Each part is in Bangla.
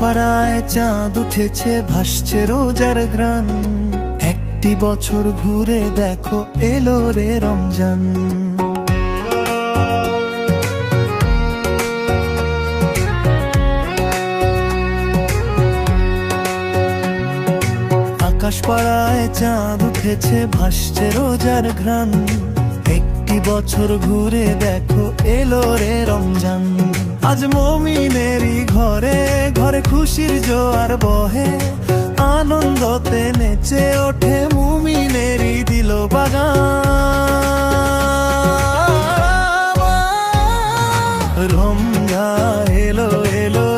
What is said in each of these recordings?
পাড়ায় চাঁদ উঠেছে, ভাসছে রোজার গ্রান একটি বছর ঘুরে দেখো, এলো রে রমজান। আকাশ পাড়ায় চাঁদ উঠেছে, ভাসছে রোজার ঘ্রাণ। একটি বছর ঘুরে দেখো, এলো রে রমজান। আজ মমিনেরই ঘরে ঘরে খুশির জোয়ার বহে, আনন্দতে নেচে ওঠে মুমিনেরই দিল বাগান। রমজা এলো এলো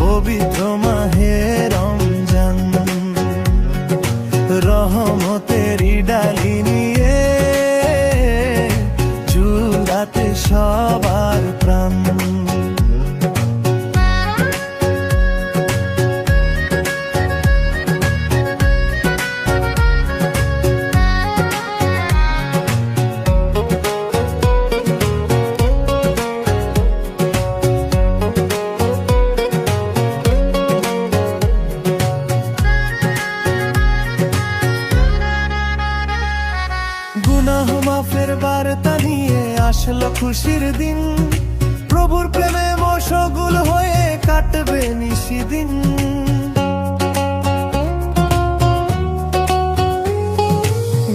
পবিত্র মাহে রমজান। রহমতেরই ডালি গুনাহ মাফের বার্তা আসলো খুশির দিন। প্রভুর প্রেমে মশগুল হয়ে কাটবে নিশিদিন।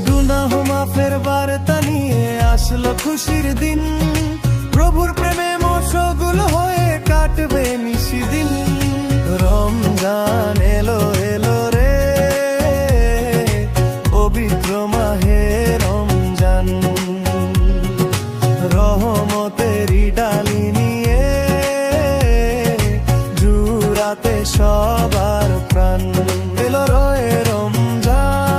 গুনাহ মাফের বার্তা নিয়ে আসলো খুশির দিন। মতেরি ডালি নিয়ে জুরাতে সবার প্রাণ। এলো রয়ে রমজান।